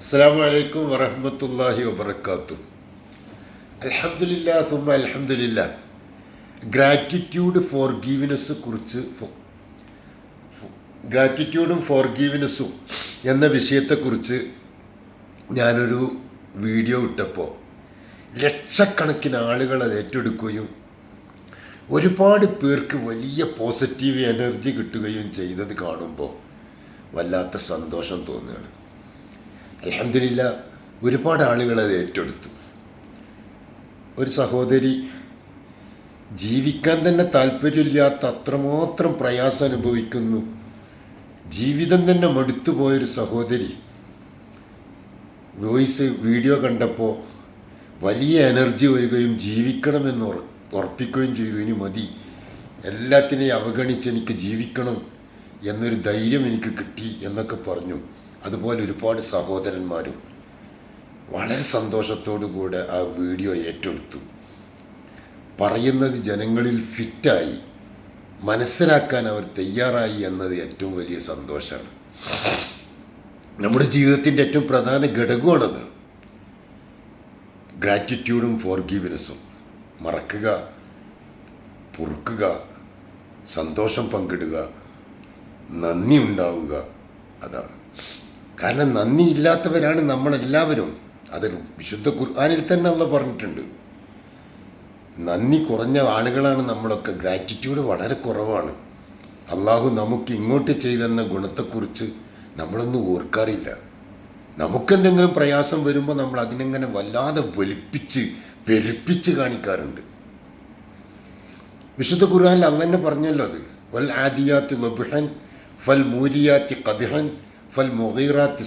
അസ്സാം വലൈക്കും വറഹമത്തല്ലാഹി വബർക്കാത്തു അലഹമില്ല സുമ അലഹമില്ല ഗ്രാറ്റിറ്റ്യൂഡ് ഫോർ ഗീവിനെസ് കുറിച്ച് ഗ്രാറ്റിറ്റ്യൂഡും ഫോർ ഗീവിനെസ്സും എന്ന വിഷയത്തെക്കുറിച്ച് ഞാനൊരു വീഡിയോ ഇട്ടപ്പോൾ ലക്ഷക്കണക്കിന് ആളുകൾ അത് ഏറ്റെടുക്കുകയും ഒരുപാട് പേർക്ക് വലിയ പോസിറ്റീവ് എനർജി കിട്ടുകയും ചെയ്തത് കാണുമ്പോൾ വല്ലാത്ത സന്തോഷം തോന്നുകയാണ്. അലഹമില്ല ഒരുപാട് ആളുകൾ അത് ഏറ്റെടുത്തു. ഒരു സഹോദരി ജീവിക്കാൻ തന്നെ താല്പര്യമില്ലാത്ത അത്രമാത്രം പ്രയാസം അനുഭവിക്കുന്നു. ജീവിതം തന്നെ മടുത്തു പോയൊരു സഹോദരി വോയിസ് വീഡിയോ കണ്ടപ്പോൾ വലിയ എനർജി വരികയും ജീവിക്കണമെന്ന് ഉറ ഉറപ്പിക്കുകയും ചെയ്തു. ഇനി മതി എല്ലാത്തിനെയും അവഗണിച്ച് എനിക്ക് ജീവിക്കണം എന്നൊരു ധൈര്യം എനിക്ക് കിട്ടി എന്നൊക്കെ പറഞ്ഞു. അതുപോലെ ഒരുപാട് സഹോദരന്മാരും വളരെ സന്തോഷത്തോടു കൂടെ ആ വീഡിയോ ഏറ്റെടുത്തു. പറയുന്നത് ജനങ്ങളിൽ ഫിറ്റായി മനസ്സിലാക്കാൻ അവർ തയ്യാറായി എന്നത് ഏറ്റവും വലിയ സന്തോഷമാണ്. നമ്മുടെ ജീവിതത്തിന്റെ ഏറ്റവും പ്രധാന ഘടകമാണത്. ഗ്രാറ്റിറ്റ്യൂഡും ഫോർഗീവ്നെസ്സും മറക്കുക പൊറുക്കുക സന്തോഷം പങ്കിടുക നന്ദി ഉണ്ടാവുക അതാണ്. കാരണം നന്ദിയില്ലാത്തവരാണ് നമ്മളെല്ലാവരും. അത് വിശുദ്ധ ഖുർആാനിൽ തന്നെ അള്ള പറഞ്ഞിട്ടുണ്ട്. നന്ദി കുറഞ്ഞ ആളുകളാണ് നമ്മളൊക്കെ. ഗ്രാറ്റിറ്റ്യൂഡ് വളരെ കുറവാണ്. അള്ളാഹു നമുക്ക് ഇങ്ങോട്ട് ചെയ്തെന്ന ഗുണത്തെക്കുറിച്ച് നമ്മളൊന്നും ഓർക്കാറില്ല. നമുക്കെന്തെങ്കിലും പ്രയാസം വരുമ്പോൾ നമ്മൾ അതിനെങ്ങനെ വല്ലാതെ വലിപ്പിച്ച് പെരുപ്പിച്ച് കാണിക്കാറുണ്ട്. വിശുദ്ധ ഖുർആാനിൽ അന്ന് തന്നെ പറഞ്ഞല്ലോ അത്. വൽ ആദിയാത്തി ലബുഹൻ ഫൽ മൂരിയാത്തി കദിഹൻ ഫൽ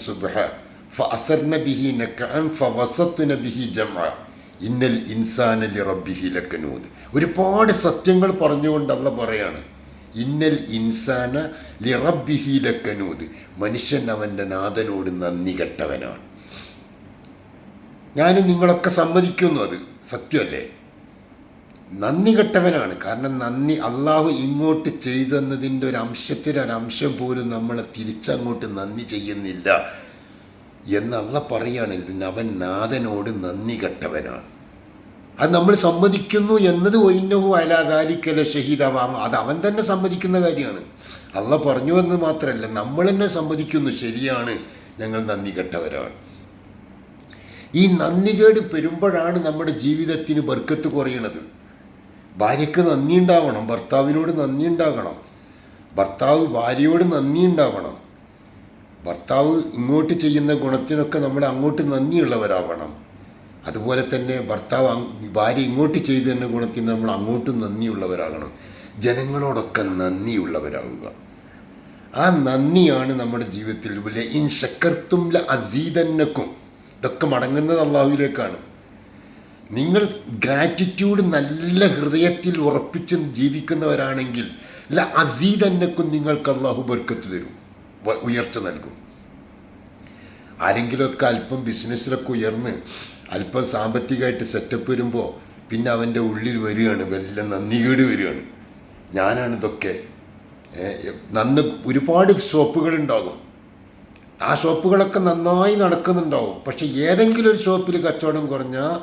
صبحا സുബഹ به نكعا നക്കഅൻ به جمعا. ഇന്നൽ ഇൻസാന റബ്ബിഹി ലക്കനൂദ് ഒരുപാട് സത്യങ്ങൾ പറഞ്ഞുകൊണ്ട് അല്ല പറയാണ്. ഇന്നൽ ഇൻസാന ലിറബ്ബിഹി ലക്കനൂദ്. മനുഷ്യൻ അവന്റെ നാഥനോട് നന്ദി കെട്ടവനാണ്. ഞാൻ നിങ്ങളൊക്കെ സമ്മതിക്കുന്നു അത്. സത്യമല്ലേ? നന്ദി കെട്ടവനാണ്. കാരണം നന്ദി അള്ളാഹു ഇങ്ങോട്ട് ചെയ്തെന്നതിന്റെ ഒരു അംശത്തിനൊരംശം അംശം പോലും നമ്മളെ തിരിച്ചങ്ങോട്ട് നന്ദി ചെയ്യുന്നില്ല എന്ന് അള്ള പറയാണ് അവൻ നാഥനോട് നന്ദി കെട്ടവനാണ്. അത് നമ്മൾ സമ്മതിക്കുന്നു എന്നത് ഒയിന്നവും അലാദാലിക്കല ഷഹീദാവാം അത് അവൻ തന്നെ സമ്മതിക്കുന്ന കാര്യമാണ്. അള്ള പറഞ്ഞു എന്ന് മാത്രമല്ല നമ്മൾ തന്നെ സമ്മതിക്കുന്നു ശരിയാണ് ഞങ്ങൾ നന്ദി കെട്ടവരാണ്. ഈ നന്ദികേട് പെരുമ്പോഴാണ് നമ്മുടെ ജീവിതത്തിന് ബർക്കത്ത് കുറയണത്. ഭാര്യയ്ക്ക് നന്ദി ഉണ്ടാവണം ഭർത്താവിനോട് നന്ദി ഉണ്ടാകണം ഭർത്താവ് ഭാര്യയോട് നന്ദി ഉണ്ടാവണം ഭർത്താവ് ഇങ്ങോട്ട് ചെയ്യുന്ന ഗുണത്തിനൊക്കെ നമ്മൾ അങ്ങോട്ട് നന്ദിയുള്ളവരാവണം. അതുപോലെ തന്നെ ഭർത്താവ് ഭാര്യ ഇങ്ങോട്ട് ചെയ്തു തന്ന ഗുണത്തിന് നമ്മൾ അങ്ങോട്ടും നന്ദിയുള്ളവരാകണം. ജനങ്ങളോടൊക്കെ നന്ദിയുള്ളവരാവുക. ആ നന്ദിയാണ് നമ്മുടെ ജീവിതത്തിൽ വലിയ ഇൻ ശക്കർത്തും ല അസീതന്നക്കും ഇതൊക്കെ മടങ്ങുന്നത് അള്ളാഹുവിലേക്കാണ്. നിങ്ങൾ ഗ്രാറ്റിറ്റ്യൂഡ് നല്ല ഹൃദയത്തിൽ ഉറപ്പിച്ച് ജീവിക്കുന്നവരാണെങ്കിൽ ല അസീതന്നക്കും നിങ്ങൾക്ക് അള്ളാഹു ബർക്കത്ത് തരും ഉയർച്ച നൽകും. ആരെങ്കിലുമൊക്കെ അല്പം ബിസിനസ്സിലൊക്കെ ഉയർന്ന് അല്പം സാമ്പത്തികമായിട്ട് സെറ്റപ്പ് വരുമ്പോൾ പിന്നെ അവന്റെ ഉള്ളിൽ വരികയാണ് വല്ല നന്ദികേട് വരികയാണ്. ഞാനാണ് ഇതൊക്കെ നന്ന് ഒരുപാട് ഷോപ്പുകളുണ്ടാകും ആ ഷോപ്പുകളൊക്കെ നന്നായി നടക്കുന്നുണ്ടാവും. പക്ഷെ ഏതെങ്കിലും ഒരു ഷോപ്പിൽ കച്ചവടം കുറഞ്ഞാൽ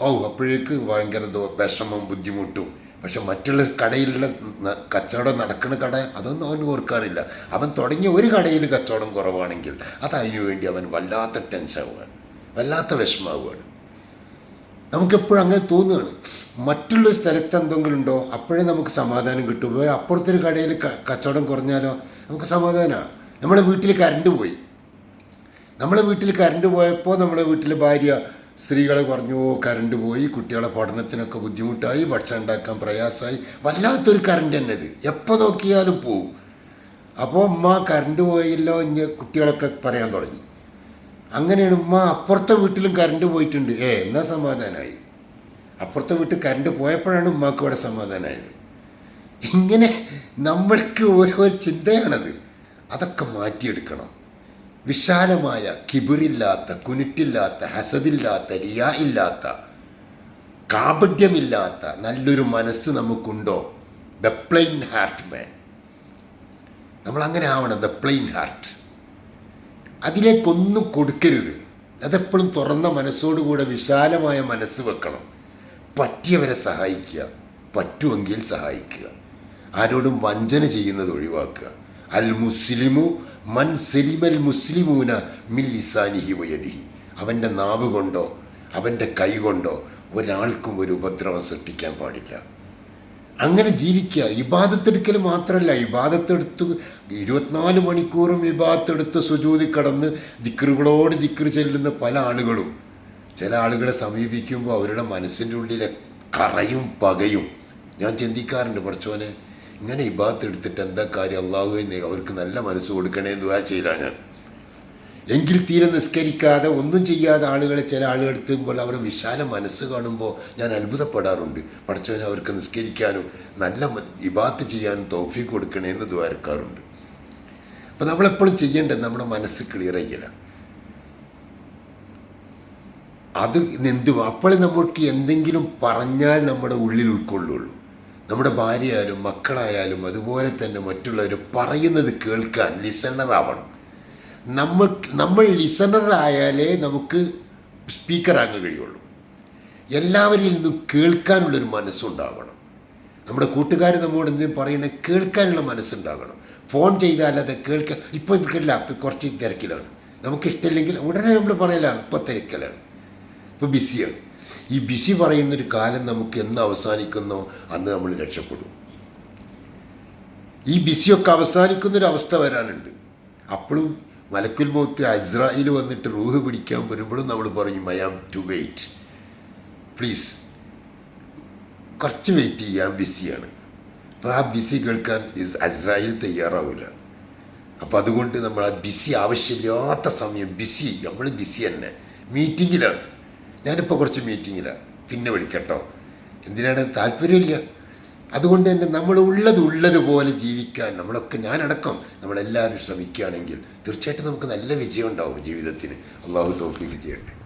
ഓ അപ്പോഴേക്ക് ഭയങ്കര വിഷമം ബുദ്ധിമുട്ടും. പക്ഷെ മറ്റുള്ള കടയിലുള്ള കച്ചവടം നടക്കുന്ന കട അതൊന്നും അവൻ ഓർക്കാറില്ല. അവൻ തുടങ്ങിയ ഒരു കടയിൽ കച്ചവടം കുറവാണെങ്കിൽ അത് അതിനു വേണ്ടി അവൻ വല്ലാത്ത ടെൻഷനാവുകയാണ്. വല്ലാത്ത വിഷമാവുകയാണ് നമുക്കെപ്പോഴും അങ്ങനെ തോന്നുകയാണ്. മറ്റുള്ള സ്ഥലത്ത് എന്തെങ്കിലും ഉണ്ടോ? അപ്പോഴേ നമുക്ക് സമാധാനം കിട്ടും. അപ്പുറത്തൊരു കടയിൽ കച്ചവടം കുറഞ്ഞാലോ? നമുക്ക് സമാധാനമാണ് നമ്മളെ വീട്ടിൽ കറണ്ട് പോയി. നമ്മളെ വീട്ടിൽ കറണ്ട് പോയപ്പോൾ നമ്മളെ വീട്ടിലെ ഭാര്യ സ്ത്രീകളെ പറഞ്ഞു കറണ്ട് പോയി കുട്ടികളെ പഠനത്തിനൊക്കെ ബുദ്ധിമുട്ടായി ഭക്ഷണം ഉണ്ടാക്കാൻ പ്രയാസമായി. വല്ലാത്തൊരു കറണ്ട് തന്നെ ഇത്. എപ്പോൾ നോക്കിയാലും പോവും. അപ്പോൾ ഉമ്മ കറണ്ട് പോയല്ലോ ഇനി കുട്ടികളൊക്കെ പറയാൻ തുടങ്ങി. അങ്ങനെയാണ് ഉമ്മ അപ്പുറത്തെ വീട്ടിലും കറണ്ട് പോയിട്ടുണ്ട്. ഏ എന്നാ സമാധാനമായി അപ്പുറത്തെ വീട്ടിൽ കറണ്ട് പോയപ്പോഴാണ് ഉമ്മാക്ക് ഇവിടെ സമാധാനമായത് ഇങ്ങനെ നമ്മൾക്ക് ഓരോ ചിന്തയാണത്. അതൊക്കെ മാറ്റിയെടുക്കണം. വിശാലമായ കിബിറില്ലാത്ത കുനിറ്റില്ലാത്ത ഹസദില്ലാത്ത റിയാ ഇല്ലാത്ത കാപഢ്യമില്ലാത്ത നല്ലൊരു മനസ്സ് നമുക്കുണ്ടോ? ദ പ്ലെയിൻ ഹാർട്ട് മാൻ നമ്മൾ അങ്ങനെ ആവണം ദ പ്ലെയിൻ ഹാർട്ട് അതിലേക്കൊന്നും കൊടുക്കരുത്. അതെപ്പോഴും തുറന്ന മനസ്സോടുകൂടെ വിശാലമായ മനസ്സ് വെക്കണം. പറ്റിയവരെ സഹായിക്കുക. പറ്റുമെങ്കിൽ സഹായിക്കുക. ആരോടും വഞ്ചന ചെയ്യുന്നത് ഒഴിവാക്കുക. അൽ മുസ്ലിമു മൻ സെലിമൽ മുസ്ലിമൂന മിൽ ലിസാനിഹി വയദിഹി അവന്റെ നാവ് കൊണ്ടോ അവന്റെ കൈ കൊണ്ടോ ഒരാൾക്കും ഒരു ഉപദ്രവം സൃഷ്ടിക്കാൻ പാടില്ല. അങ്ങനെ ജീവിക്കുക. ഇബാദത്തെടുക്കൽ മാത്രമല്ല ഇബാദത്തെടുത്ത് ഇരുപത്തിനാല് മണിക്കൂറും ഇബാദത്തെടുത്ത് സുജൂതി കടന്ന് ദിക്കറുകളോട് ദിക്കറ് ചെല്ലുന്ന പല ആളുകളും. ചില ആളുകളെ സമീപിക്കുമ്പോൾ അവരുടെ മനസ്സിന്റെ ഉള്ളിലെ കറയും പകയും. ഞാൻ ചിന്തിക്കാറുണ്ട് പഠിച്ചോനെ ഇങ്ങനെ ഇബാത്ത് എടുത്തിട്ട് എന്താ കാര്യം? അള്ളാഹു എന്ന് അവർക്ക് നല്ല മനസ്സ് കൊടുക്കണേ എന്ന് ദുആ ചെയ്യില്ല ഞാൻ. എങ്കിൽ തീരെ നിസ്കരിക്കാതെ ഒന്നും ചെയ്യാതെ ആളുകളെ ചില ആളുകൾ എത്തുമ്പോൾ അവരുടെ വിശാല മനസ്സ് കാണുമ്പോൾ ഞാൻ അത്ഭുതപ്പെടാറുണ്ട്. പഠിച്ചവനെ അവർക്ക് നിസ്കരിക്കാനും നല്ല ഇബാത്ത് ചെയ്യാനും തോഫി കൊടുക്കണേന്ന് ദ്വാരക്കാറുണ്ട് അപ്പം നമ്മളെപ്പോഴും ചെയ്യേണ്ടത് നമ്മുടെ മനസ്സ് ക്ലിയർ ചെയ്യില്ല അത് എന്തു അപ്പോൾ നമ്മൾക്ക് എന്തെങ്കിലും പറഞ്ഞാൽ നമ്മുടെ ഉള്ളിൽ ഉൾക്കൊള്ളുള്ളൂ. നമ്മുടെ ഭാര്യയായാലും മക്കളായാലും അതുപോലെ തന്നെ മറ്റുള്ളവർ പറയുന്നത് കേൾക്കാൻ ലിസണറാവണം നമ്മൾ നമ്മൾ ലിസണറായാലേ നമുക്ക് സ്പീക്കറാകാൻ കഴിയുള്ളൂ. എല്ലാവരിൽ നിന്നും കേൾക്കാനുള്ളൊരു മനസ്സുണ്ടാവണം. നമ്മുടെ കൂട്ടുകാർ നമ്മോട് എന്തെങ്കിലും പറയുന്നത് കേൾക്കാനുള്ള മനസ്സുണ്ടാകണം ഫോൺ ചെയ്താൽ അത് കേൾക്കാൻ ഇപ്പോൾ എനിക്കില്ല ഇപ്പം കുറച്ച് തിരക്കിലാണ്. നമുക്കിഷ്ടമില്ലെങ്കിൽ ഉടനെ നമ്മൾ പറയില്ല ഇപ്പോൾ തിരക്കിലാണ്. ഇപ്പോൾ ബിസിയാണ് ഈ ബിസി പറയുന്നൊരു കാലം നമുക്ക് എന്ന് അവസാനിക്കുന്നോ? അന്ന് നമ്മൾ രക്ഷപ്പെടും. ഈ ബിസിയൊക്കെ അവസാനിക്കുന്നൊരവസ്ഥ വരാനുണ്ട്. അപ്പോഴും മലക്കുൽ മൗത്ത് അസ്രായിൽ വന്നിട്ട് റൂഹ് പിടിക്കാൻ വരുമ്പോഴും നമ്മൾ പറയും I am to wait please കുറച്ച് വെയിറ്റ് ചെയ്യാൻ ബിസിയാണ്. അപ്പോൾ ആ ബിസി കേൾക്കാൻ ഇസ് അസ്രായിൽ തയ്യാറാവില്ല. അപ്പോൾ അതുകൊണ്ട് നമ്മൾ ആ ബിസി ആവശ്യമില്ലാത്ത സമയം ബിസി നമ്മൾ ബിസി തന്നെ. മീറ്റിങ്ങിലാണ്. ഞാനിപ്പോൾ കുറച്ച് മീറ്റിങ്ങിലാണ് പിന്നെ വിളിക്കട്ടോ. എന്തിനാണ്? താല്പര്യമില്ല. അതുകൊണ്ട് തന്നെ നമ്മൾ ഉള്ളത് ഉള്ളതുപോലെ ജീവിക്കാൻ നമ്മളൊക്കെ ഞാനടക്കം നമ്മളെല്ലാവരും ശ്രമിക്കുകയാണെങ്കിൽ തീർച്ചയായിട്ടും നമുക്ക് നല്ല വിജയം ഉണ്ടാവും ജീവിതത്തിന്. അള്ളാഹു തോഫിക്ക് ചെയ്യട്ടെ.